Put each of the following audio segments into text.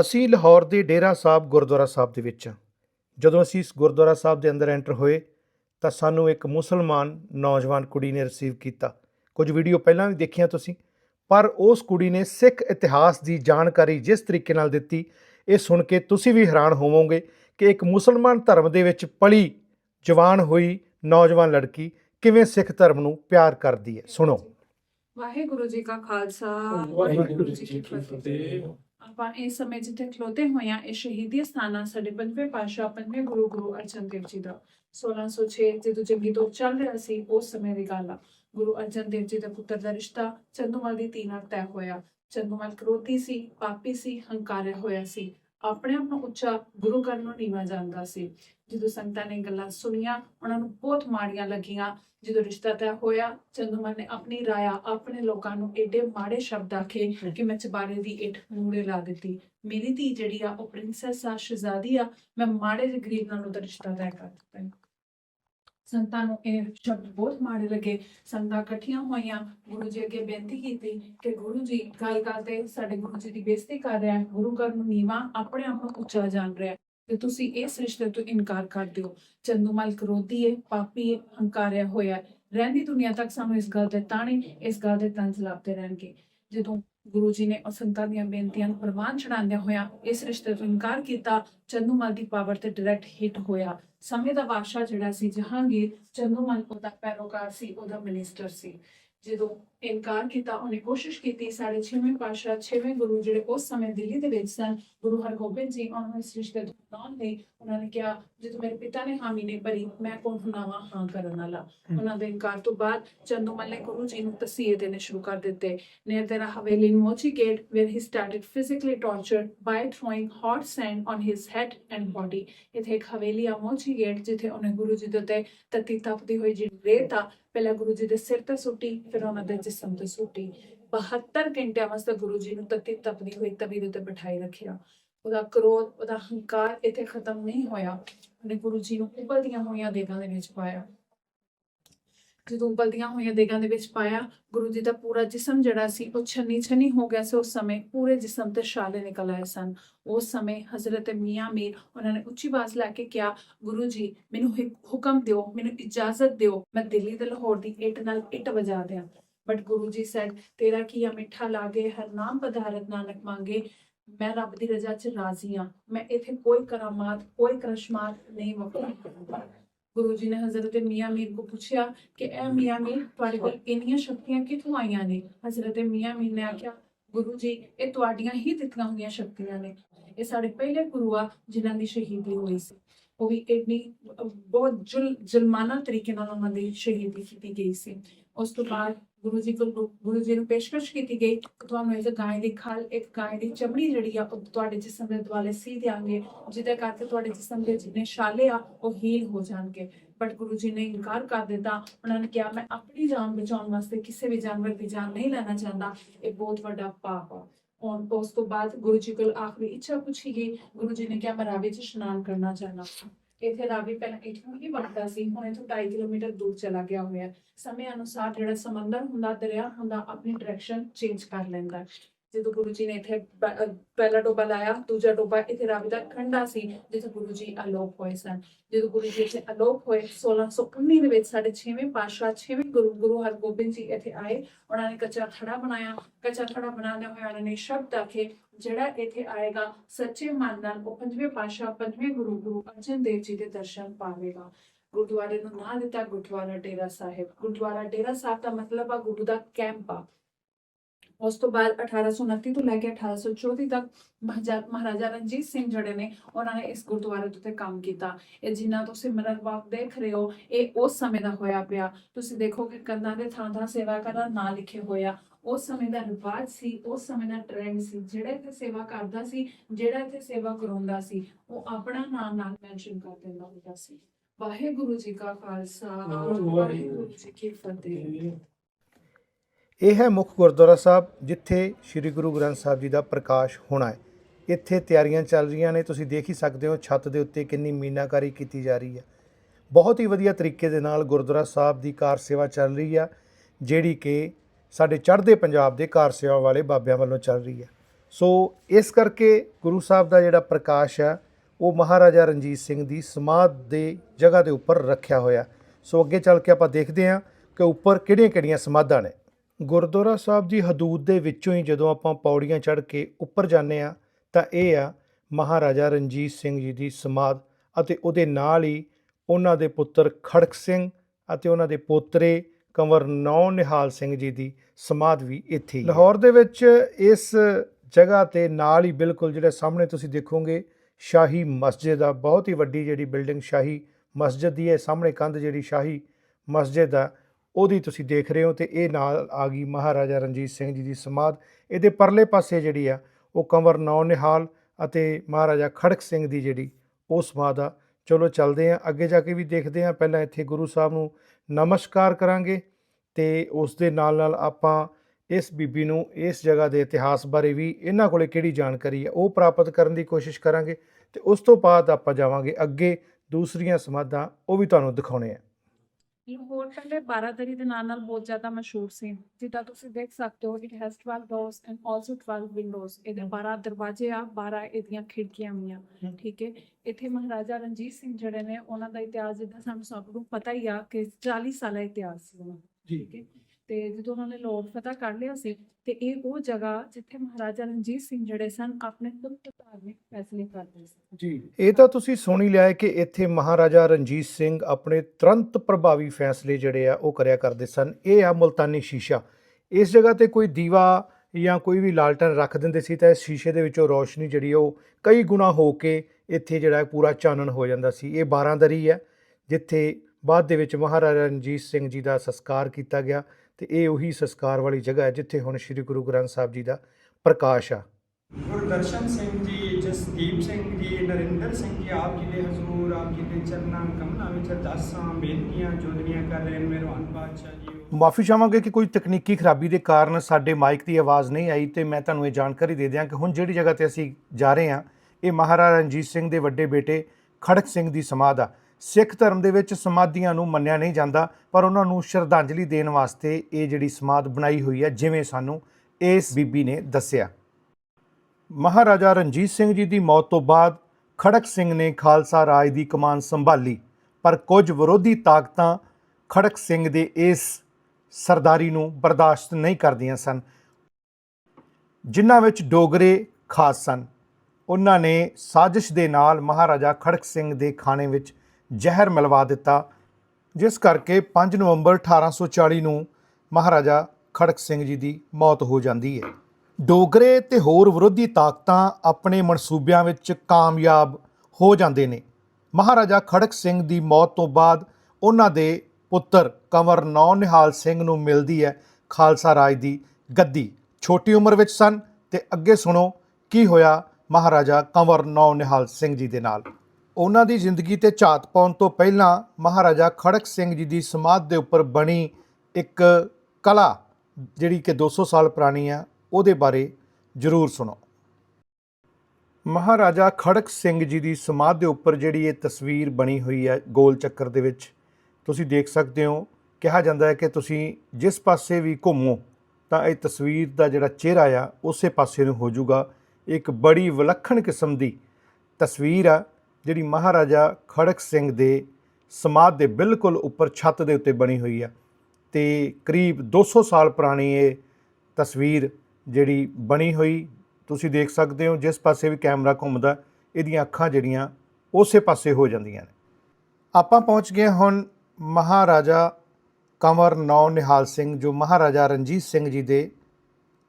ਅਸੀਂ ਲਾਹੌਰ ਦੇ ਡੇਰਾ ਸਾਹਿਬ ਗੁਰਦੁਆਰਾ ਸਾਹਿਬ ਦੇ ਵਿੱਚ ਹਾਂ। ਜਦੋਂ ਅਸੀਂ ਇਸ ਗੁਰਦੁਆਰਾ ਸਾਹਿਬ ਦੇ ਅੰਦਰ ਐਂਟਰ ਹੋਏ ਤਾਂ ਸਾਨੂੰ ਇੱਕ ਮੁਸਲਮਾਨ ਨੌਜਵਾਨ ਕੁੜੀ ਨੇ ਰਿਸੀਵ ਕੀਤਾ। ਕੁਝ ਵੀਡੀਓ ਪਹਿਲਾਂ ਵੀ ਦੇਖੀਆਂ ਤੁਸੀਂ ਪਰ ਉਸ ਕੁੜੀ ਨੇ ਸਿੱਖ ਇਤਿਹਾਸ ਦੀ ਜਾਣਕਾਰੀ ਜਿਸ ਤਰੀਕੇ ਨਾਲ ਦਿੱਤੀ ਇਹ ਸੁਣ ਕੇ ਤੁਸੀਂ ਵੀ ਹੈਰਾਨ ਹੋਵੋਗੇ ਕਿ ਇੱਕ ਮੁਸਲਮਾਨ ਧਰਮ ਦੇ ਵਿੱਚ ਪਲੀ ਜਵਾਨ ਹੋਈ ਨੌਜਵਾਨ ਲੜਕੀ ਕਿਵੇਂ ਸਿੱਖ ਧਰਮ ਨੂੰ ਪਿਆਰ ਕਰਦੀ ਹੈ। ਸੁਣੋ। ਵਾਹਿਗੁਰੂ ਜੀ ਕਾ ਖਾਲਸਾ ਵਾਹਿਗੁਰੂ ਜੀ ਕੀ ਫਤਿਹ। ਆਪਾਂ ਇਸ ਸਮੇਂ ਜਿੱਥੇ ਖਲੋਤੇ ਹੋਏ ਆ ਇਹ ਸ਼ਹੀਦੀ ਸਥਾਨ ਆ ਸਾਡੇ ਪੰਜਵੇਂ ਪਾਤਸ਼ਾਹ, ਪੰਜਵੇਂ ਗੁਰੂ ਗੁਰੂ ਅਰਜਨ ਦੇਵ ਜੀ ਦਾ। 1606 ਜਦੋਂ ਜੰਗੀ ਦੌਰ ਚੱਲ ਰਿਹਾ ਸੀ, ਉਸ ਸਮੇਂ ਦੀ ਗੱਲ ਆ। ਗੁਰੂ ਅਰਜਨ ਦੇਵ ਜੀ ਦੇ ਪੁੱਤਰ ਦਾ ਰਿਸ਼ਤਾ ਚੰਦੂਮਲ ਦੀ ਧੀ ਨਾਲ ਤੈਅ ਹੋਇਆ। ਚੰਦੂਮਲ ਕਰੋਧੀ ਸੀ, ਪਾਪੀ ਸੀ, ਹੰਕਾਰਿਆ ਹੋਇਆ ਸੀ। ਆਪਣੇ ਆਪ ਨੂੰ ਉੱਚਾ ਗੁਰੂ ਕਰਨ ਨੂੰ ਨੀਵਾਂ ਜਾਂਦਾ ਸੀ। ਜਦੋਂ ਸੰਗਤਾਂ ਨੇ ਗੱਲਾਂ ਸੁਣੀਆਂ, ਉਹਨਾਂ ਨੂੰ ਬਹੁਤ ਮਾੜੀਆਂ ਲੱਗੀਆਂ। ਜਦੋਂ ਰਿਸ਼ਤਾ ਤੈਅ ਹੋਇਆ ਚੰਦੂਮਲ ਨੇ ਆਪਣੀ ਰਾਇਆ ਆਪਣੇ ਲੋਕਾਂ ਨੂੰ ਏਡੇ ਮਾੜੇ ਸ਼ਬਦ ਆਖੇ ਕਿ ਮੈਂ ਚਬਾਰੇ ਦੀ ਇੱਟ ਮੂੜੇ ਲਾ ਦਿੱਤੀ। ਮੇਰੀ ਧੀ ਜਿਹੜੀ ਆ, ਉਹ ਪ੍ਰਿੰਸੈਸ ਆ, ਸ਼ਹਿਜ਼ਾਦੀ ਆ। ਮੈਂ ਮਾੜੇ ਜਿਹੇ ਗਰੀਬ ਨਾਲ ਉਹਦਾ ਰਿਸ਼ਤਾ ਤੈਅ ਕਰ ਦਿੱਤਾ। ਸੰਤਾਂ ਨੂੰ ਇਹ ਸ਼ਬਦ ਬਹੁਤ ਮਾੜੇ ਲੱਗੇ। ਸੰਤਾਂ ਇਕੱਠੀਆਂ ਹੋਈਆਂ, ਗੁਰੂ ਜੀ ਅੱਗੇ ਬੇਨਤੀ ਕੀਤੀ ਕਿ ਗੁਰੂ ਜੀ ਗੱਲ ਕਰਦੇ ਸਾਡੇ ਗੁਰੂ ਜੀ ਦੀ ਬੇਇੱਜ਼ਤੀ ਕਰ ਰਿਹਾ ਹੈ, ਗੁਰੂ ਘਰ ਨੂੰ ਨੀਵਾਂ ਆਪਣੇ ਆਪ ਨੂੰ ਉੱਚਾ ਜਾਣ ਰਿਹਾ ਤੇ ਤੁਸੀਂ ਇਸ ਰਿਸ਼ਤੇ ਤੋਂ ਇਨਕਾਰ ਕਰ ਦਿਓ। ਚੰਦੂਮਲ ਕਰੋਧੀ ਹੈ ਪਾਪੀ ਹੈ ਹੰਕਾਰਿਆ ਹੋਇਆ ਰਹਿੰਦੀ ਦੁਨੀਆ ਤੱਕ ਸਾਨੂੰ ਇਸ ਗੱਲ ਦੇ ਤਾਣੇ, ਇਸ ਗੱਲ ਦੇ ਤੰਜ ਲੱਭਦੇ ਰਹਿਣਗੇ। ਜਦੋਂ ਗੁਰੂ ਜੀ ਨੇ ਉਹ ਸੰਤਾਂ ਦੀਆਂ ਬੇਨਤੀਆਂ ਨੂੰ ਪ੍ਰਵਾਨ ਚੜਾਉਂਦਿਆਂ ਹੋਇਆ ਇਸ ਰਿਸ਼ਤੇ ਤੋਂ ਇਨਕਾਰ ਕੀਤਾ, ਚੰਦੂਮਲ ਦੀ ਪਾਵਰ ਤੇ ਡਾਇਰੈਕਟ ਹਿੱਟ ਹੋਇਆ। ਸਮੇਂ ਦਾ ਬਾਦਸ਼ਾਹ ਜਿਹੜਾ ਸੀ ਜਹਾਂਗੀਰ, ਚੰਦੂਮਲ ਉਹਦਾ ਪੈਰੋਕਾਰ ਸੀ, ਉਹਦਾ ਮਿਨਿਸਟਰ ਸੀ। ਜਦੋਂ ਇਨਕਾਰ ਕੀਤਾ ਉਹਨੇ ਕੋਸ਼ਿਸ਼ ਕੀਤੀ ਸਾਡੇ ਛੇਵੇਂ ਪਾਤਸ਼ਾਹ ਛੇਵੇਂ ਗੁਰੂ ਜਿਹੜੇ ਉਸ ਸਮੇਂ ਦਿੱਲੀ ਦੇ ਵਿੱਚ ਸਨ ਗੁਰੂ ਹਰਗੋਬਿੰਦ ਜੀ ਉਹਨਾਂ ਨੂੰ ਇਸ ਰਿਸ਼ਤੇ ਤੋਂ ਲਾਉਣ ਲਈ ਉਹਨਾਂ ਨੇ ਕਿਹਾ ਜਦੋਂ ਮੇਰੇ ਪਿਤਾ ਨੇ ਹਾਮੀ ਨਹੀਂ ਭਰੀ ਮੈਂ ਕੌਣ ਹੁਨਾਵਾ ਹਾਂ ਕਰਨ ਵਾਲਾ? ਉਹਨਾਂ ਦੇ ਇਨਕਾਰ ਤੋਂ ਬਾਅਦ ਚੰਦੂਮਲ ਨੇ ਗੁਰੂ ਜੀ ਨੂੰ ਤਸੀਹੇ ਦੇਣੇ ਸ਼ੁਰੂ ਕਰ ਦਿੱਤੇ। Near their Haveli in Mochi Gate, where he started physically tortured by throwing hot sand on his head and body. ਇੱਥੇ ਇੱਕ ਹਵੇਲੀ ਆ ਮੋਚੀ ਗੇਟ ਜਿੱਥੇ ਉਹਨੇ ਗੁਰੂ ਜੀ ਦੇ ਉੱਤੇ ਤਤੀ ਤਪਦੀ ਹੋਈ ਜਿਹੜੀ ਰੇਤ ਆ ਪਹਿਲਾਂ ਗੁਰੂ ਜੀ ਦੇ ਸਿਰ ਤੇ ਸੁੱਟੀ ਫਿਰ ਉਹਨਾਂ ਦੇ ਜਿਸਮ ਤੇ ਸੁੱਟੀ। 72 ਘੰਟਿਆਂ ਵਾਸਤੇ ਗੁਰੂ ਜੀ ਨੂੰ ਤਤੀ ਤਪਦੀ ਹੋਈ ਤਵੀ ਦੇ ਉੱਤੇ ਬਿਠਾਈ ਰੱਖਿਆ। ਉਹਦਾ ਕ੍ਰੋਧ, ਉਹਦਾ ਹੰਕਾਰ ਇੱਥੇ ਖਤਮ ਨਹੀਂ ਹੋਇਆ। ਉਹਨੇ ਗੁਰੂ ਜੀ ਨੂੰ ਉਬਲਦੀਆਂ ਹੋਈਆਂ ਦੇਗਾਂ ਦੇ ਵਿੱਚ ਪਾਇਆ। ਜਦੋਂ ਉਬਲਦੀਆਂ ਹੋਈਆਂ ਦੇਗਾਂ ਦੇ ਵਿੱਚ ਪਾਇਆ, ਗੁਰੂ ਜੀ ਦਾ ਪੂਰਾ ਜਿਸਮ ਜਿਹੜਾ ਸੀ, ਉਹ ਛੰਨੀ ਛੰਨੀ ਹੋ ਗਿਆ ਸੀ। ਉਸ ਸਮੇਂ ਪੂਰੇ ਜਿਸਮ ਤੇ ਛਾਲੇ ਨਿਕਲ ਆਏ ਸਨ। ਉਸ ਸਮੇਂ ਹਜ਼ਰਤ ਮੀਆਂ ਮੀਰ ਉਹਨਾਂ ਨੇ ਉੱਚੀ ਆਵਾਜ਼ ਲੈ ਕੇ ਕਿਹਾ, ਗੁਰੂ ਜੀ, ਮੈਨੂੰ ਹੁਕਮ ਦਿਓ, ਮੈਨੂੰ ਇਜਾਜ਼ਤ ਦਿਓ। ਮੈਂ ਦਿੱਲੀ ਤੇ ਲਾਹੌਰ ਦੀ ਇੱਟ ਨਾਲ ਇੱਟ ਵਜਾ ਦਿਆਂ। ਬਟ ਗੁਰੂ ਜੀ ਸੈਡ ਤੇਰਾ ਕੀਆ ਮਿੱਠਾ ਲਾਗੇ ਹਰ ਨਾਮ ਪਧਾਰਤ ਨਾਨਕ ਮੰਗੇ, ਮੈਂ ਰੱਬ ਦੀ ਰਜ਼ਾ 'ਚ ਰਾਜ਼ੀ ਹਾਂ ਮੈਂ ਇੱਥੇ ਕੋਈ ਕਰਾਮਾਤ, ਕੋਈ ਕਰਿਸ਼ਮਾਤ ਨਹੀਂ ਵਰਤਦਾ ਗੁਰੂ ਜੀ ਨੇ ਹਜ਼ਰਤ ਮੀਆਂ ਮੀਰ ਕੋ ਪੁੱਛਿਆ ਕਿ ਐ ਮੀਆਂ ਮੀਰ ਤੁਹਾਡੇ ਕੋਲ ਇੰਨੀਆਂ ਸ਼ਕਤੀਆਂ ਕਿੱਥੋਂ ਆਈਆਂ ਨੇ? ਹਜ਼ਰਤ ਮੀਆਂ ਮੀਰ ਨੇ ਆਖਿਆ, ਗੁਰੂ ਜੀ, ਇਹ ਤੁਹਾਡੀਆਂ ਹੀ ਦਿੱਤੀਆਂ ਹੋਈਆਂ ਸ਼ਕਤੀਆਂ ਨੇ। ਇਹ ਸਾਡੇ ਪਹਿਲੇ ਗੁਰੂ ਆ, ਜਿਨ੍ਹਾਂ ਦੀ ਸ਼ਹੀਦੀ ਹੋਈ ਸੀ। ਉਹ ਵੀ ਇੰਨੀ ਬਹੁਤ ਜੁਲ, ਜੁਲਮਾਨਾ ਤਰੀਕੇ ਨਾਲ ਉਹਨਾਂ ਦੀ ਸ਼ਹੀਦੀ ਕੀਤੀ ਗਈ ਸੀ। ਉਸ ਤੋਂ ਬਾਅਦ ਗੁਰੂ ਜੀ ਕੋਲ ਗੁਰੂ ਜੀ ਨੂੰ ਪੇਸ਼ਕਸ਼ ਕੀਤੀ ਗਈ ਤੁਹਾਨੂੰ ਇੱਕ ਗਾਂ ਦੀ ਖਲ, ਇੱਕ ਗਾਂ ਦੀ ਚਮੜੀ ਜਿਹੜੀ ਆ, ਉਹ ਤੁਹਾਡੇ ਜਿਸਮ ਦੇ ਦੁਆਲੇ ਸੀ ਦਿਆਂਗੇ, ਜਿਹਦੇ ਕਰਕੇ ਤੁਹਾਡੇ ਜਿਸਮ ਦੇ ਜਿੰਨੇ ਛਾਲੇ ਆ, ਉਹ ਹੀਲ ਹੋ ਜਾਣਗੇ। ਬਟ ਗੁਰੂ ਜੀ ਨੇ ਇਨਕਾਰ ਕਰ ਦਿੱਤਾ। ਉਹਨਾਂ ਨੇ ਕਿਹਾ, ਮੈਂ ਆਪਣੀ ਜਾਨ ਬਚਾਉਣ ਵਾਸਤੇ ਕਿਸੇ ਵੀ ਜਾਨਵਰ ਦੀ ਜਾਨ ਨਹੀਂ ਲੈਣਾ ਚਾਹੁੰਦਾ। ਇਹ ਬਹੁਤ ਵੱਡਾ ਪਾਪ ਆ। ਔਰ ਉਸ ਤੋਂ ਬਾਅਦ ਗੁਰੂ ਜੀ ਕੋਲ ਆਖਰੀ ਇੱਛਾ ਪੁੱਛੀ ਗਈ। ਗੁਰੂ ਜੀ ਨੇ ਕਿਹਾ, ਮੈਂ ਰਾਵੀ 'ਚ ਇਸ਼ਨਾਨ ਕਰਨਾ ਚਾਹੁੰਦਾ ਇੱਥੇ ਰਾਵੀ ਪਹਿਲਾਂ ਇੱਥੋਂ ਹੀ ਵਗਦਾ ਸੀ, ਹੁਣ ਇੱਥੋਂ 2.5 ਕਿਲੋਮੀਟਰ ਦੂਰ ਚਲਾ ਗਿਆ ਹੋਇਆ ਸਮੇਂ ਅਨੁਸਾਰ ਜਿਹੜਾ ਸਮੁੰਦਰ ਹੁੰਦਾ, ਦਰਿਆ ਹੁੰਦਾ, ਆਪਣੀ ਡਾਇਰੈਕਸ਼ਨ ਚੇਂਜ ਕਰ ਲੈਂਦਾ ਜਦੋਂ ਗੁਰੂ ਜੀ ਨੇ ਇੱਥੇ ਪਹਿਲਾ ਟੋਬਾ ਲਾਇਆ, ਦੂਜਾ ਟੋਬਾ ਇੱਥੇ ਰਾਵੀ ਦਾ ਖੰਡਾ ਸੀ, ਜਿੱਥੇ ਗੁਰੂ ਜੀ ਅਲੋਪ ਹੋਏ ਸਨ। ਜਦੋਂ ਗੁਰੂ ਜੀ ਇੱਥੇ ਅਲੋਪ ਹੋਏ 1619 ਦੇ ਵਿੱਚ ਸਾਡੇ 6ਵੇਂ ਪਾਤਸ਼ਾਹ 6ਵੇਂ ਗੁਰੂ ਗੁਰੂ ਹਰਗੋਬਿੰਦ ਜੀ ਇੱਥੇ ਆਏ। ਉਹਨਾਂ ਨੇ ਕੱਚਾ ਥੜਾ ਬਣਾਇਆ। ਕੱਚਾ ਥੜਾ ਬਣਾਉਂਦੇ ਹੋਏ ਉਹਨਾਂ ਨੇ ਸ਼ਬਦ ਆਖੇ, ਜਿਹੜਾ ਇੱਥੇ ਆਏਗਾ, ਸੱਚੇ ਮਨ ਨਾਲ ਉਹ ਪੰਜਵੇਂ ਪਾਤਸ਼ਾਹ, ਪੰਜਵੇਂ ਗੁਰੂ ਗੁਰੂ ਅਰਜਨ ਦੇਵ ਜੀ ਦੇ ਦਰਸ਼ਨ ਪਾਵੇਗਾ। ਗੁਰਦੁਆਰੇ ਨੂੰ ਨਾਂ ਦਿੱਤਾ ਗੁਰਦੁਆਰਾ ਡੇਰਾ ਸਾਹਿਬ। ਗੁਰਦੁਆਰਾ ਡੇਰਾ ਸਾਹਿਬ ਦਾ ਮਤਲਬ ਆ ਗੁਰੂ ਦਾ ਕੈਂਪ ਆ। ਉਸ ਤੋਂ ਬਾਅਦ 1829 ਤੋਂ ਲੈ ਕੇ 1834 ਤੱਕ ਮਹਾਰਾਜਾ ਰਣਜੀਤ ਸਿੰਘ ਜਿਹੜੇ ਨੇ ਉਹਨਾਂ ਨੇ ਇਸ ਗੁਰਦੁਆਰੇ ਉੱਤੇ ਕੰਮ ਕੀਤਾ। ਇਹ ਜਿਨ੍ਹਾਂ ਤੁਸੀਂ ਸਿਮਰਨ ਬਾਗ ਦੇਖ ਰਹੇ ਹੋ ਇਹ ਉਸ ਸਮੇਂ ਦਾ ਹੋਇਆ ਪਿਆ। ਤੁਸੀਂ ਦੇਖੋ ਕਿ ਕੰਧਾਂ ਦੇ ਥਾਂ ਥਾਂ ਸੇਵਾ ਕਰਨ ਨਾਂ ਲਿਖੇ ਹੋਇਆ। ਉਸ ਸਮੇਂ ਦਾ ਰਿਵਾਜ ਸੀ ਉਸ ਸਮੇਂ ਦਾ ਟ੍ਰੈਂਡ ਸੀ। ਜਿਹੜਾ ਇੱਥੇ ਸੇਵਾ ਕਰਦਾ ਸੀ ਜਿਹੜਾ ਇੱਥੇ ਸੇਵਾ ਕਰਾਉਂਦਾ ਸੀ ਉਹ ਆਪਣਾ ਨਾਮ ਨਾਲ ਮੈਂਸ਼ਨ ਕਰ ਦਿੰਦਾ ਹੁੰਦਾ ਸੀ। ਵਾਹਿਗੁਰੂ ਜੀ ਕਾ ਖਾਲਸਾ ਵਾਹਿਗੁਰੂ ਜੀ ਕੀ ਫਤਿਹ। ਇਹ ਹੈ ਮੁੱਖ ਗੁਰਦੁਆਰਾ ਸਾਹਿਬ, ਜਿੱਥੇ ਸ੍ਰੀ ਗੁਰੂ ਗ੍ਰੰਥ ਸਾਹਿਬ ਜੀ ਦਾ ਪ੍ਰਕਾਸ਼ ਹੋਣਾ ਹੈ। ਇੱਥੇ ਤਿਆਰੀਆਂ ਚੱਲ ਰਹੀਆਂ ਨੇ, ਤੁਸੀਂ ਦੇਖ ਹੀ ਸਕਦੇ ਹੋ ਛੱਤ ਦੇ ਉੱਤੇ ਕਿੰਨੀ ਮੀਨਾਕਾਰੀ ਕੀਤੀ ਜਾ ਰਹੀ ਹੈ। ਬਹੁਤ ਹੀ ਵਧੀਆ ਤਰੀਕੇ ਦੇ ਨਾਲ ਗੁਰਦੁਆਰਾ ਸਾਹਿਬ ਦੀ ਕਾਰ ਸੇਵਾ ਚੱਲ ਰਹੀ ਆ, ਜਿਹੜੀ ਕਿ ਸਾਡੇ ਚੜ੍ਹਦੇ ਪੰਜਾਬ ਦੇ ਕਾਰ ਸੇਵਾ ਵਾਲੇ ਬਾਬਿਆਂ ਵੱਲੋਂ ਚੱਲ ਰਹੀ ਆ ਸੋ ਇਸ ਕਰਕੇ ਗੁਰੂ ਸਾਹਿਬ ਦਾ ਜਿਹੜਾ ਪ੍ਰਕਾਸ਼ ਆ, ਉਹ ਮਹਾਰਾਜਾ ਰਣਜੀਤ ਸਿੰਘ ਦੀ ਸਮਾਧ ਦੇ ਜਗ੍ਹਾ ਦੇ ਉੱਪਰ ਰੱਖਿਆ ਹੋਇਆ। ਸੋ ਅੱਗੇ ਚੱਲ ਕੇ ਆਪਾਂ ਦੇਖਦੇ ਹਾਂ ਕਿ ਉੱਪਰ ਕਿਹੜੀਆਂ-ਕਿਹੜੀਆਂ ਸਮਾਧਾਂ ਨੇ। ਗੁਰਦੁਆਰਾ ਸਾਹਿਬ ਦੀ ਹਦੂਦ ਦੇ ਵਿੱਚੋਂ ਹੀ ਜਦੋਂ ਆਪਾਂ ਪੌੜੀਆਂ ਚੜ੍ਹ ਕੇ ਉੱਪਰ ਜਾਂਦੇ ਆ ਤਾਂ ਇਹ ਆ ਮਹਾਰਾਜਾ ਰਣਜੀਤ ਸਿੰਘ ਜੀ ਦੀ ਸਮਾਧ ਅਤੇ ਉਹਦੇ ਨਾਲ ਹੀ ਉਹਨਾਂ ਦੇ ਪੁੱਤਰ ਖੜਕ ਸਿੰਘ ਅਤੇ ਉਹਨਾਂ ਦੇ ਪੋਤਰੇ ਕੰਵਰ ਨੌ ਨਿਹਾਲ ਸਿੰਘ ਜੀ ਦੀ ਸਮਾਧ ਵੀ ਇੱਥੇ ਹੀ। ਲਾਹੌਰ ਦੇ ਵਿੱਚ ਇਸ ਜਗ੍ਹਾ ਤੇ ਨਾਲ ਹੀ ਬਿਲਕੁਲ ਜਿਹੜਾ ਸਾਹਮਣੇ ਤੁਸੀਂ ਦੇਖੋਗੇ, ਸ਼ਾਹੀ ਮਸਜਿਦ ਆ, ਬਹੁਤ ਹੀ ਵੱਡੀ ਜਿਹੜੀ ਬਿਲਡਿੰਗ ਸ਼ਾਹੀ ਮਸਜਿਦ ਦੀ ਹੈ, ਸਾਹਮਣੇ ਕੰਧ ਜਿਹੜੀ ਸ਼ਾਹੀ ਮਸਜਿਦ ਆ ਉਹਦੀ ਤੁਸੀਂ ਦੇਖ ਰਹੇ ਹੋ ਤੇ ਇਹ ਨਾਲ ਆ ਗਈ ਮਹਾਰਾਜਾ ਰਣਜੀਤ ਸਿੰਘ ਜੀ ਦੀ ਸਮਾਧ। ਇਹਦੇ ਪਰਲੇ ਪਾਸੇ ਜਿਹੜੀ ਆ, ਉਹ ਕੰਵਰ ਨੌ ਨਿਹਾਲ ਅਤੇ ਮਹਾਰਾਜਾ ਖੜਕ ਸਿੰਘ ਦੀ ਜਿਹੜੀ ਉਹ ਸਮਾਧ ਆ। ਚਲੋ ਚੱਲਦੇ ਆ ਅੱਗੇ ਜਾ ਕੇ ਵੀ ਦੇਖਦੇ ਆ ਪਹਿਲਾਂ ਇੱਥੇ ਗੁਰੂ ਸਾਹਿਬ ਨੂੰ ਨਮਸਕਾਰ ਕਰਾਂਗੇ ਤੇ ਉਸ ਦੇ ਨਾਲ ਨਾਲ ਆਪਾਂ ਇਸ ਬੀਬੀ ਨੂੰ ਇਸ ਜਗ੍ਹਾ ਦੇ ਇਤਿਹਾਸ ਬਾਰੇ ਵੀ ਇਹਨਾਂ ਕੋਲੇ ਕਿਹੜੀ ਜਾਣਕਾਰੀ ਹੈ ਉਹ ਪ੍ਰਾਪਤ ਕਰਨ ਦੀ ਕੋਸ਼ਿਸ਼ ਕਰਾਂਗੇ ਤੇ ਉਸ ਤੋਂ ਬਾਅਦ ਆਪਾਂ ਜਾਵਾਂਗੇ ਅੱਗੇ ਦੂਸਰੀਆਂ ਸਮਾਧਾਂ, ਉਹ ਵੀ ਤੁਹਾਨੂੰ ਦਿਖਾਉਣੇ ਆ। ਲਾਹੌਰ ਪਹਿਲੇ ਬਾਰਾਦਰੀ ਦੇ ਨਾਂ ਨਾਲ ਬਹੁਤ ਜ਼ਿਆਦਾ ਮਸ਼ਹੂਰ ਸੀ ਜਿੱਦਾਂ ਤੁਸੀਂ ਦੇਖ ਸਕਦੇ ਹੋ it has 12 doors and also 12 windows ਇਹਦੇ 12 ਦਰਵਾਜ਼ੇ ਆ 12 ਇਹਦੀਆਂ ਖਿੜਕੀਆਂ ਵੀ ਆ ਹਮ। ਠੀਕ ਹੈ। ਇੱਥੇ ਮਹਾਰਾਜਾ ਰਣਜੀਤ ਸਿੰਘ ਜਿਹੜੇ ਨੇ ਉਹਨਾਂ ਦਾ ਇਤਿਹਾਸ ਜਿੱਦਾਂ ਸਾਨੂੰ ਸਭ ਨੂੰ ਪਤਾ ਹੀ ਆ ਕਿ 40 ਸਾਲਾ ਇਤਿਹਾਸ ਸੀ ਉਹਨਾਂ ਦਾ ਠੀਕ ਹੈ। ਤੇ ਜਦੋਂ ਉਹਨਾਂ ਨੇ ਲਾਹੌਰ ਫਤਹ ਕਰ ਲਿਆ ਸੀ, ਤੇ ਇਹ ਉਹ ਜਗ੍ਹਾ ਜਿੱਥੇ ਮਹਾਰਾਜਾ ਰਣਜੀਤ ਸਿੰਘ ਜਿਹੜੇ ਸਨ, ਆਪਣੇ ਤੁਰਤ ਧਾਰਮਿਕ ਫੈਸਲੇ ਕਰਦੇ ਸੀ। ਜੀ। ਇਹ ਤਾਂ ਤੁਸੀਂ ਸੁਣ ਹੀ ਲਿਆ ਕਿ ਇੱਥੇ ਮਹਾਰਾਜਾ ਰਣਜੀਤ ਸਿੰਘ ਆਪਣੇ ਤੁਰੰਤ ਪ੍ਰਭਾਵੀ ਫੈਸਲੇ ਜਿਹੜੇ ਆ, ਉਹ ਕਰਿਆ ਕਰਦੇ ਸਨ। ਇਹ ਆ ਮੁਲਤਾਨੀ ਸ਼ੀਸ਼ਾ। ਇਸ ਜਗ੍ਹਾ ਤੇ ਕੋਈ ਦੀਵਾ ਜਾਂ ਕੋਈ ਵੀ ਲਾਲਟਨ ਰੱਖ ਦਿੰਦੇ ਸੀ, ਤਾਂ ਇਸ ਸ਼ੀਸ਼ੇ ਦੇ ਵਿੱਚੋਂ ਰੋਸ਼ਨੀ ਜਿਹੜੀ ਉਹ ਕਈ ਗੁਣਾ ਹੋ ਕੇ ਇੱਥੇ ਜਿਹੜਾ ਪੂਰਾ ਚਾਨਣ ਹੋ ਜਾਂਦਾ ਸੀ। ਇਹ ਬਾਰਾਂਦਰੀ ਹੈ, ਜਿੱਥੇ ਬਾਅਦ ਦੇ ਵਿੱਚ ਮਹਾਰਾਜਾ ਰਣਜੀਤ ਸਿੰਘ ਜੀ ਦਾ ਸੰਸਕਾਰ ਕੀਤਾ ਗਿਆ। ਤੇ ਇਹ ਉਹੀ ਸੰਸਕਾਰ ਵਾਲੀ ਜਗ੍ਹਾ ਹੈ ਜਿੱਥੇ ਹੁਣ ਸ੍ਰੀ ਗੁਰੂ ਗ੍ਰੰਥ ਸਾਹਿਬ ਜੀ ਦਾ ਪ੍ਰਕਾਸ਼ ਆ। ਗੁਰਦਰਸ਼ਨ ਸਿੰਘ ਜੀ ਜਸਦੀਪ ਸਿੰਘ ਜੀ ਨਰਿੰਦਰ ਸਿੰਘ ਜੀ ਆਪ ਜੀ ਦੇ ਹਜ਼ੂਰ ਆਪ ਜੀ ਦੇ ਚਰਨਾਂ ਕਮਲਾਂ ਵਿੱਚ ਅਰਦਾਸਾਂ ਬੇਨਤੀਆਂ ਜੋਦਰੀਆਂ ਕਰ ਰਹੇ ਨੇ ਮਿਹਰਬਾਨ ਬਾਦਸ਼ਾਹ ਜੀ। ਮਾਫੀ ਚਾਹਾਂਗੇ ਕਿ ਕੋਈ ਤਕਨੀਕੀ ਖਰਾਬੀ ਦੇ ਕਾਰਨ ਸਾਡੇ ਮਾਈਕ ਦੀ ਆਵਾਜ਼ ਨਹੀਂ ਆਈ ਤੇ ਮੈਂ ਤੁਹਾਨੂੰ ਇਹ ਜਾਣਕਾਰੀ ਦੇ ਦਿਆਂ ਕਿ ਹੁਣ ਜਿਹੜੀ ਜਗ੍ਹਾ ਤੇ ਅਸੀਂ ਜਾ ਰਹੇ ਹਾਂ ਇਹ ਮਹਾਰਾਜਾ ਰਣਜੀਤ ਸਿੰਘ ਦੇ ਵੱਡੇ ਬੇਟੇ ਖੜਕ ਸਿੰਘ ਦੀ ਸਮਾਧ ਆ। ਸਿੱਖ ਧਰਮ ਦੇ ਵਿੱਚ ਸਮਾਧੀਆਂ ਨੂੰ ਮੰਨਿਆ ਨਹੀਂ ਜਾਂਦਾ, ਪਰ ਉਹਨਾਂ ਨੂੰ ਸ਼ਰਧਾਂਜਲੀ ਦੇਣ ਵਾਸਤੇ ਇਹ ਜਿਹੜੀ ਸਮਾਧ ਬਣਾਈ ਹੋਈ ਹੈ, ਜਿਵੇਂ ਸਾਨੂੰ ਇਸ ਬੀਬੀ ਨੇ ਦੱਸਿਆ। ਮਹਾਰਾਜਾ ਰਣਜੀਤ ਸਿੰਘ ਜੀ ਦੀ ਮੌਤ ਤੋਂ ਬਾਅਦ ਖੜਕ ਸਿੰਘ ਨੇ ਖਾਲਸਾ ਰਾਜ ਦੀ ਕਮਾਨ ਸੰਭਾਲੀ, ਪਰ ਕੁਝ ਵਿਰੋਧੀ ਤਾਕਤਾਂ ਖੜਕ ਸਿੰਘ ਦੇ ਇਸ ਸਰਦਾਰੀ ਨੂੰ ਬਰਦਾਸ਼ਤ ਨਹੀਂ ਕਰਦੀਆਂ ਸਨ, ਜਿਨ੍ਹਾਂ ਵਿੱਚ ਡੋਗਰੇ ਖਾਸ ਸਨ। ਉਹਨਾਂ ਨੇ ਸਾਜ਼ਿਸ਼ ਦੇ ਨਾਲ ਮਹਾਰਾਜਾ ਖੜਕ ਸਿੰਘ ਦੇ ਖਾਣੇ ਵਿੱਚ ਜ਼ਹਿਰ ਮਿਲਵਾ ਦਿੱਤਾ। ਜਿਸ ਕਰਕੇ 5 ਨਵੰਬਰ 1840 ਨੂੰ ਮਹਾਰਾਜਾ ਖੜਕ ਸਿੰਘ ਜੀ ਦੀ ਮੌਤ ਹੋ ਜਾਂਦੀ ਹੈ। ਡੋਗਰੇ ਤੇ ਹੋਰ ਵਿਰੋਧੀ ਤਾਕਤਾਂ ਆਪਣੇ ਮਨਸੂਬਿਆਂ ਵਿੱਚ ਕਾਮਯਾਬ ਹੋ ਜਾਂਦੇ ਨੇ। ਮਹਾਰਾਜਾ ਖੜਕ ਸਿੰਘ ਦੀ ਮੌਤ ਤੋਂ ਬਾਅਦ ਉਹਨਾਂ ਦੇ ਪੁੱਤਰ ਕੰਵਰ ਨੌ ਨਿਹਾਲ ਸਿੰਘ ਨੂੰ ਮਿਲਦੀ ਹੈ ਖਾਲਸਾ ਰਾਜ ਦੀ ਗੱਦੀ। ਛੋਟੀ ਉਮਰ ਵਿੱਚ ਸਨ ਤੇ ਅੱਗੇ ਸੁਣੋ ਕੀ ਹੋਇਆ ਮਹਾਰਾਜਾ ਕੰਵਰ ਨੌ ਨਿਹਾਲ ਸਿੰਘ ਜੀ ਦੇ ਨਾਲ। ਉਹਨਾਂ ਦੀ ਜ਼ਿੰਦਗੀ ਤੇ ਝਾਤ ਪਾਉਣ ਤੋਂ ਪਹਿਲਾਂ ਮਹਾਰਾਜਾ ਖੜਕ ਸਿੰਘ ਜੀ ਦੀ ਸਮਾਧ ਦੇ ਉੱਪਰ ਬਣੀ ਇੱਕ ਕਲਾ, ਜਿਹੜੀ ਕਿ 200 ਸਾਲ ਪੁਰਾਣੀ ਆ, ਉਹਦੇ ਬਾਰੇ ਜ਼ਰੂਰ ਸੁਣੋ। ਮਹਾਰਾਜਾ ਖੜਕ ਸਿੰਘ ਜੀ ਦੀ ਸਮਾਧ ਦੇ ਉੱਪਰ ਜਿਹੜੀ ਇਹ ਤਸਵੀਰ ਬਣੀ ਹੋਈ ਹੈ ਗੋਲ ਚੱਕਰ ਦੇ ਵਿੱਚ, ਤੁਸੀਂ ਦੇਖ ਸਕਦੇ ਹੋ, ਕਿਹਾ ਜਾਂਦਾ ਹੈ ਕਿ ਤੁਸੀਂ ਜਿਸ ਪਾਸੇ ਵੀ ਘੁੰਮੋ, ਤਾਂ ਇਹ ਤਸਵੀਰ ਦਾ ਜਿਹੜਾ ਚਿਹਰਾ ਆ, ਉਸੇ ਪਾਸੇ ਨੂੰ ਹੋ ਜਾਊਗਾ। ਇੱਕ ਬੜੀ ਵਿਲੱਖਣ ਕਿਸਮ ਦੀ ਤਸਵੀਰ ਆ ਜਿਹੜੀ ਮਹਾਰਾਜਾ ਖੜਕ ਸਿੰਘ ਦੇ ਸਮਾਧ ਦੇ ਬਿਲਕੁਲ ਉੱਪਰ ਛੱਤ ਦੇ ਉੱਤੇ ਬਣੀ ਹੋਈ ਆ ਤੇ ਕਰੀਬ 200 ਸਾਲ ਪੁਰਾਣੀ ਇਹ ਤਸਵੀਰ ਜਿਹੜੀ ਬਣੀ ਹੋਈ, ਤੁਸੀਂ ਦੇਖ ਸਕਦੇ ਹੋ, ਜਿਸ ਪਾਸੇ ਵੀ ਕੈਮਰਾ ਘੁੰਮਦਾ, ਇਹਦੀਆਂ ਅੱਖਾਂ ਜਿਹੜੀਆਂ ਉਸੇ ਪਾਸੇ ਹੋ ਜਾਂਦੀਆਂ ਨੇ। ਆਪਾਂ ਪਹੁੰਚ ਗਏ ਹੁਣ ਮਹਾਰਾਜਾ ਕੰਵਰ ਨੌ ਨਿਹਾਲ ਸਿੰਘ, ਜੋ ਮਹਾਰਾਜਾ ਰਣਜੀਤ ਸਿੰਘ ਜੀ ਦੇ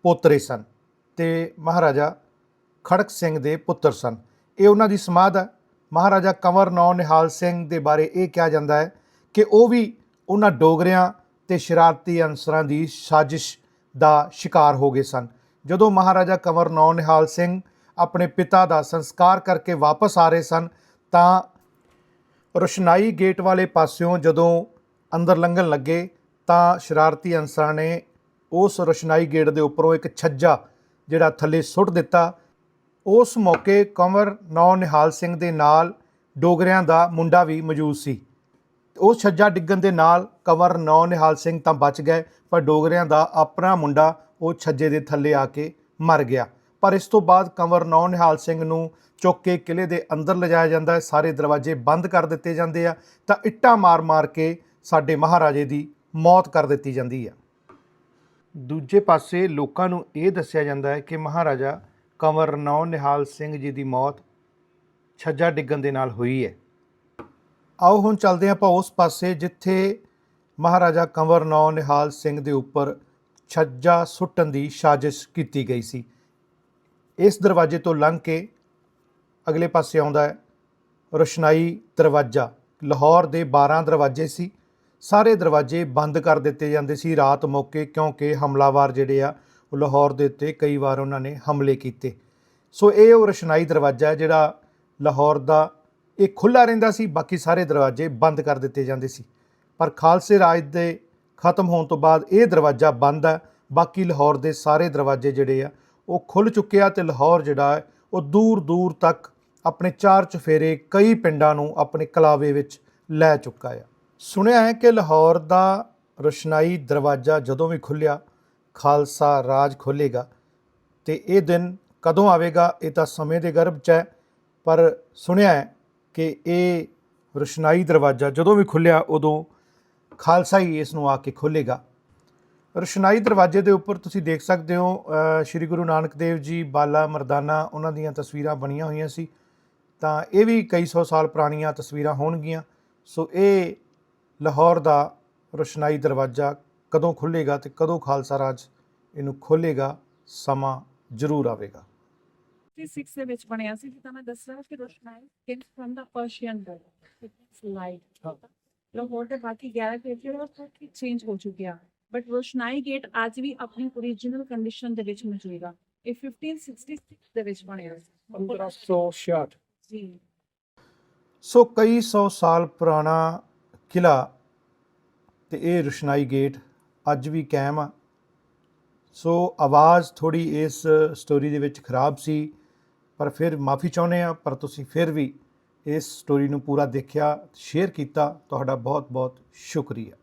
ਪੋਤਰੇ ਸਨ ਤੇ ਮਹਾਰਾਜਾ ਖੜਕ ਸਿੰਘ ਦੇ ਪੁੱਤਰ ਸਨ। ਇਹ ਉਹਨਾਂ ਦੀ ਸਮਾਧ ਹੈ ਮਹਾਰਾਜਾ ਕੰਵਰ ਨੌ ਨਿਹਾਲ ਸਿੰਘ ਦੇ ਬਾਰੇ ਇਹ ਕਿਹਾ ਜਾਂਦਾ ਹੈ ਕਿ ਉਹ ਵੀ ਉਹਨਾਂ ਡੋਗਰਿਆਂ ਤੇ ਸ਼ਰਾਰਤੀ ਅਨਸਰਾਂ ਦੀ ਸਾਜ਼ਿਸ਼ ਦਾ ਸ਼ਿਕਾਰ ਹੋ ਗਏ ਸਨ। ਜਦੋਂ ਮਹਾਰਾਜਾ ਕੰਵਰ ਨੌ ਨਿਹਾਲ ਸਿੰਘ ਆਪਣੇ ਪਿਤਾ ਦਾ ਸੰਸਕਾਰ ਕਰਕੇ ਵਾਪਸ ਆ ਰਹੇ ਸਨ, ਤਾਂ ਰੋਸ਼ਨਾਈ ਗੇਟ ਵਾਲੇ ਪਾਸਿਓਂ ਜਦੋਂ ਅੰਦਰ ਲੰਘਣ ਲੱਗੇ, ਤਾਂ ਸ਼ਰਾਰਤੀ ਅਨਸਰਾਂ ਨੇ ਉਸ ਰੋਸ਼ਨਾਈ ਗੇਟ ਦੇ ਉੱਪਰੋਂ ਇੱਕ ਛੱਜਾ ਜਿਹੜਾ ਥੱਲੇ ਸੁੱਟ ਦਿੱਤਾ ਉਸ ਮੌਕੇ ਕੰਵਰ ਨੌ ਨਿਹਾਲ ਸਿੰਘ ਦੇ ਨਾਲ ਡੋਗਰਿਆਂ ਦਾ ਮੁੰਡਾ ਵੀ ਮੌਜੂਦ ਸੀ। ਉਹ ਛੱਜਾ ਡਿੱਗਣ ਦੇ ਨਾਲ ਕੰਵਰ ਨੌ ਨਿਹਾਲ ਸਿੰਘ ਤਾਂ ਬਚ ਗਏ, ਪਰ ਡੋਗਰਿਆਂ ਦਾ ਆਪਣਾ ਮੁੰਡਾ ਉਹ ਛੱਜੇ ਦੇ ਥੱਲੇ ਆ ਕੇ ਮਰ ਗਿਆ। ਪਰ ਇਸ ਤੋਂ ਬਾਅਦ ਕੰਵਰ ਨੌ ਨਿਹਾਲ ਸਿੰਘ ਨੂੰ ਚੁੱਕ ਕੇ ਕਿਲੇ ਦੇ ਅੰਦਰ ਲਿਜਾਇਆ ਜਾਂਦਾ ਹੈ। ਸਾਰੇ ਦਰਵਾਜ਼ੇ ਬੰਦ ਕਰ ਦਿੱਤੇ ਜਾਂਦੇ ਆ ਤਾਂ ਇੱਟਾਂ ਮਾਰ-ਮਾਰ ਕੇ ਸਾਡੇ ਮਹਾਰਾਜੇ ਦੀ ਮੌਤ ਕਰ ਦਿੱਤੀ ਜਾਂਦੀ ਆ। ਦੂਜੇ ਪਾਸੇ ਲੋਕਾਂ ਨੂੰ ਇਹ ਦੱਸਿਆ ਜਾਂਦਾ ਹੈ ਕਿ ਮਹਾਰਾਜਾ ਕੰਵਰ ਨੌ ਨਿਹਾਲ ਸਿੰਘ ਜੀ ਦੀ ਮੌਤ ਛੱਜਾ ਡਿੱਗਣ ਦੇ ਨਾਲ ਹੋਈ ਹੈ। ਆਓ ਹੁਣ ਚੱਲਦੇ ਹਾਂ ਆਪਾਂ ਉਸ ਪਾਸੇ ਜਿੱਥੇ ਮਹਾਰਾਜਾ ਕੰਵਰ ਨੌ ਨਿਹਾਲ ਸਿੰਘ ਦੇ ਉੱਪਰ ਛੱਜਾ ਸੁੱਟਣ ਦੀ ਸਾਜ਼ਿਸ਼ ਕੀਤੀ ਗਈ ਸੀ। ਇਸ ਦਰਵਾਜ਼ੇ ਤੋਂ ਲੰਘ ਕੇ ਅਗਲੇ ਪਾਸੇ ਆਉਂਦਾ ਹੈ ਰੋਸ਼ਨਾਈ ਦਰਵਾਜ਼ਾ। ਲਾਹੌਰ ਦੇ 12 ਦਰਵਾਜ਼ੇ ਸੀ। ਸਾਰੇ ਦਰਵਾਜ਼ੇ ਬੰਦ ਕਰ ਦਿੱਤੇ ਜਾਂਦੇ ਸੀ ਰਾਤ ਮੌਕੇ ਕਿਉਂਕਿ ਹਮਲਾਵਰ ਜਿਹੜੇ ਆ ਲਾਹੌਰ ਦੇ ਉੱਤੇ ਕਈ ਵਾਰ ਉਹਨਾਂ ਨੇ ਹਮਲੇ ਕੀਤੇ। ਸੋ ਇਹ ਉਹ ਰੋਸ਼ਨਾਈ ਦਰਵਾਜ਼ਾ ਹੈ ਜਿਹੜਾ ਲਾਹੌਰ ਦਾ, ਇਹ ਖੁੱਲਾ ਰਹਿੰਦਾ ਸੀ, ਬਾਕੀ ਸਾਰੇ ਦਰਵਾਜ਼ੇ ਬੰਦ ਕਰ ਦਿੱਤੇ ਜਾਂਦੇ ਸੀ। ਪਰ ਖਾਲਸੇ ਰਾਜ ਦੇ ਖਤਮ ਹੋਣ ਤੋਂ ਬਾਅਦ ਇਹ ਦਰਵਾਜ਼ਾ ਬੰਦ ਹੈ। ਬਾਕੀ ਲਾਹੌਰ ਦੇ ਸਾਰੇ ਦਰਵਾਜ਼ੇ ਜਿਹੜੇ ਆ, ਉਹ ਖੁੱਲ ਚੁੱਕੇ ਆ ਤੇ ਲਾਹੌਰ ਜਿਹੜਾ ਹੈ, ਉਹ ਦੂਰ ਦੂਰ ਤੱਕ ਆਪਣੇ ਚਾਰ ਚਫੇਰੇ ਕਈ ਪਿੰਡਾਂ ਨੂੰ ਆਪਣੇ ਕਲਾਵੇ ਵਿੱਚ ਲੈ ਚੁੱਕਾ ਆ। ਸੁਣਿਆ ਹੈ ਕਿ ਲਾਹੌਰ ਦਾ ਰੋਸ਼ਨਾਈ ਦਰਵਾਜ਼ਾ ਜਦੋਂ ਵੀ ਖੁੱਲਿਆ ਖਾਲਸਾ ਰਾਜ ਖੁੱਲੇਗਾ ਤੇ ਇਹ ਦਿਨ ਕਦੋਂ ਆਵੇਗਾ ਇਹ ਤਾਂ ਸਮੇਂ ਦੇ ਗਰਭ 'ਚ ਹੈ, ਪਰ ਸੁਣਿਆ ਹੈ ਕਿ ਇਹ ਰੋਸ਼ਨਾਈ ਦਰਵਾਜ਼ਾ ਜਦੋਂ ਵੀ ਖੁੱਲਿਆ ਉਦੋਂ ਖਾਲਸਾ ਹੀ ਇਸ ਨੂੰ ਆ ਕੇ ਖੋਲੇਗਾ ਰੋਸ਼ਨਾਈ ਦਰਵਾਜ਼ੇ ਦੇ ਉੱਪਰ ਤੁਸੀਂ ਦੇਖ ਸਕਦੇ ਹੋ ਸ਼੍ਰੀ ਗੁਰੂ ਨਾਨਕ ਦੇਵ ਜੀ, ਬਾਲਾ, ਮਰਦਾਨਾ, ਉਹਨਾਂ ਦੀਆਂ ਤਸਵੀਰਾਂ ਬਣੀਆਂ ਹੋਈਆਂ ਸੀ। ਤਾਂ ਇਹ ਵੀ ਕਈ ਸੌ ਸਾਲ ਪੁਰਾਣੀਆਂ ਤਸਵੀਰਾਂ ਹੋਣਗੀਆਂ। ਸੋ ਇਹ ਲਾਹੌਰ ਦਾ ਰੋਸ਼ਨਾਈ ਦਰਵਾਜ਼ਾ ਕਦੋਂ ਖੁੱਲੇਗਾ ਤੇ ਕਦੋਂ ਖਾਲਸਾ ਰਾਜ ਇਹਨੂੰ ਖੋਲੇਗਾ ਸਮਾਂ ਜ਼ਰੂਰ ਆਵੇਗਾ। 56 ਦੇ ਵਿੱਚ ਬਣਿਆ ਸੀ ਜਿੱਦਾਂ ਮੈਂ ਦੱਸਿਆ ਕਿ ਰੋਸ਼ਨਾਈ king firm the Persian girl it's light Lahore ਦੇ ਬਾਕੀ 11 ਗੇਟ ਜਿਹੜੇ ਉਹ ਚੇਂਜ ਹੋ ਚੁੱਕਿਆ। ਬਟ ਰੋਸ਼ਨਾਈ ਗੇਟ ਅੱਜ ਵੀ ਆਪਣੀ ਓਰੀਜਨਲ ਕੰਡੀਸ਼ਨ ਦੇ ਵਿੱਚ ਮੌਜੂਦ ਇਹ 1566 ਦੇ ਵਿੱਚ ਬਣਿਆ ਸੀ। 1566 ਜੀ। ਸੋ ਕਈ ਸੌ ਸਾਲ ਪੁਰਾਣਾ ਕਿਲਾ ਤੇ ਇਹ ਰੁਸ਼ਨਾਈ ਗੇਟ ਅੱਜ ਵੀ ਕਾਇਮ ਆ। ਸੋ ਆਵਾਜ਼ ਥੋੜੀ ਇਸ ਸਟੋਰੀ ਦੇ ਵਿੱਚ ਖਰਾਬ ਸੀ, ਪਰ ਫਿਰ ਮਾਫੀ ਚਾਹੁੰਦੇ ਆ ਪਰ ਤੁਸੀਂ ਫਿਰ ਵੀ ਇਸ ਸਟੋਰੀ ਨੂੰ ਪੂਰਾ ਦੇਖਿਆ ਸ਼ੇਅਰ ਕੀਤਾ। ਤੁਹਾਡਾ ਬਹੁਤ ਬਹੁਤ ਸ਼ੁਕਰੀਆ।